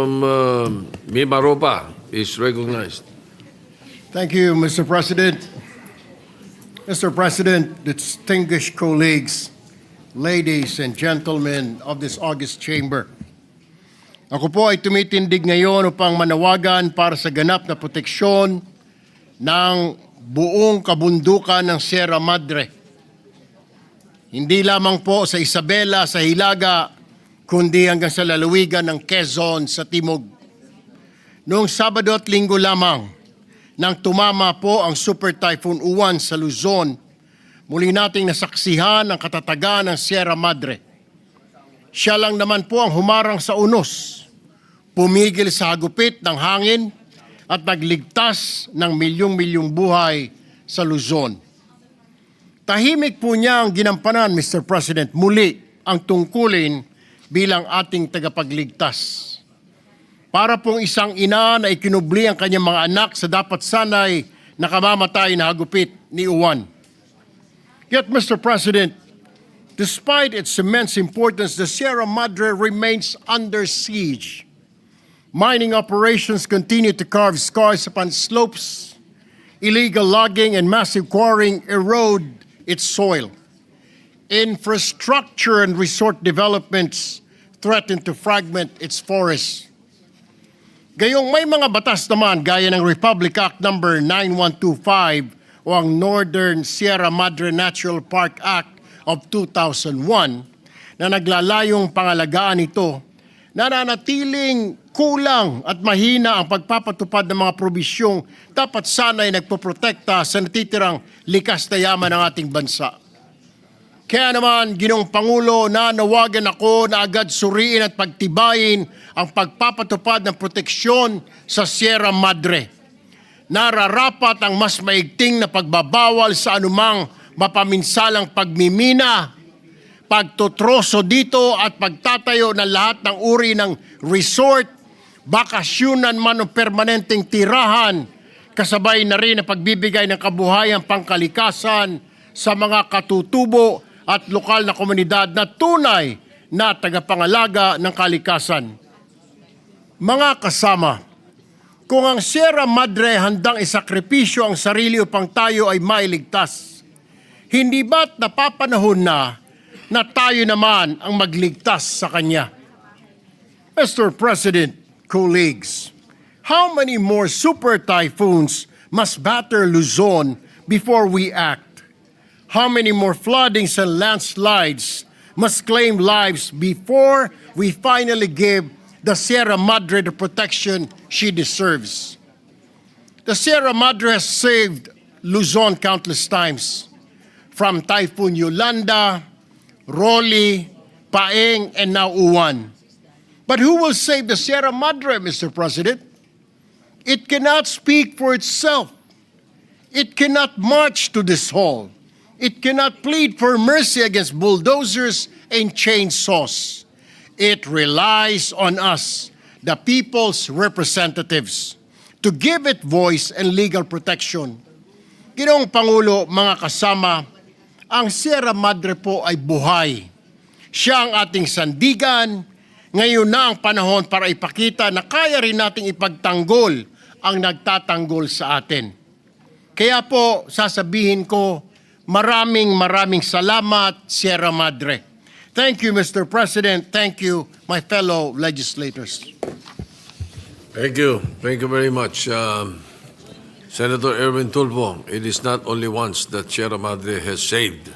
Um, uh, Mima Ropa is recognized. Thank you, Mr. President. Mr. President, distinguished colleagues, ladies and gentlemen of this August chamber. Ako po ay tumitindig ngayon upang manawagan para sa ganap na proteksyon ng buong kabundukan ng Sierra Madre. Hindi lamang po sa Isabela, sa Hilaga, kundi hanggang sa lalawigan ng Quezon sa Timog. Noong Sabado at Linggo lamang, nang tumama po ang Super Typhoon Uwan sa Luzon, muli nating nasaksihan ang katatagan ng Sierra Madre. Siya lang naman po ang humarang sa unos, pumigil sa hagupit ng hangin at nagligtas ng milyong-milyong buhay sa Luzon. Tahimik po niya ang ginampanan, Mr. President, muli ang tungkulin bilang ating tagapagligtas. Para pong isang ina na ikinubli ang kanyang mga anak sa dapat sanay nakamamatay na hagupit ni Uwan. Yet, Mr. President, despite its immense importance, the Sierra Madre remains under siege. Mining operations continue to carve scars upon slopes. Illegal logging and massive quarrying erode its soil. Infrastructure and resort developments threaten to fragment its forests. Gayong may mga batas naman gaya ng Republic Act number 9125 o ang Northern Sierra Madre Natural Park Act of 2001 na naglalayong pangalagaan ito nananatiling kulang at mahina ang pagpapatupad ng mga probisyong dapat sana ay nagpoprotekta sa natitirang likas na yaman ng ating bansa. Kaya naman, Ginong Pangulo, nanawagan ako na agad suriin at pagtibayin ang pagpapatupad ng proteksyon sa Sierra Madre. Nararapat ang mas maigting na pagbabawal sa anumang mapaminsalang pagmimina, pagtutroso dito at pagtatayo ng lahat ng uri ng resort, bakasyunan man o permanenteng tirahan, kasabay na rin ang pagbibigay ng kabuhayan pangkalikasan sa mga katutubo at lokal na komunidad na tunay na tagapangalaga ng kalikasan. Mga kasama, kung ang Sierra Madre handang isakripisyo ang sarili upang tayo ay mailigtas, hindi ba't napapanahon na na tayo naman ang magligtas sa Kanya? Mr. President, colleagues, how many more super typhoons must batter Luzon before we act? How many more floodings and landslides must claim lives before we finally give the Sierra Madre the protection she deserves? The Sierra Madre has saved Luzon countless times, from Typhoon Yolanda, Rolly, Paeng, and now Uwan. But who will save the Sierra Madre, Mr. President? It cannot speak for itself. It cannot march to this hall. It cannot plead for mercy against bulldozers and chainsaws. It relies on us, the people's representatives, to give it voice and legal protection. Ginoong Pangulo, mga kasama, ang Sierra Madre po ay buhay. Siya ang ating sandigan. Ngayon na ang panahon para ipakita na kaya rin nating ipagtanggol ang nagtatanggol sa atin. Kaya po, sasabihin ko, maraming maraming salamat, Sierra Madre. Thank you, Mr. President. Thank you, my fellow legislators. Thank you. Thank you very much. Um, Senator Erwin Tulfo, it is not only once that Sierra Madre has saved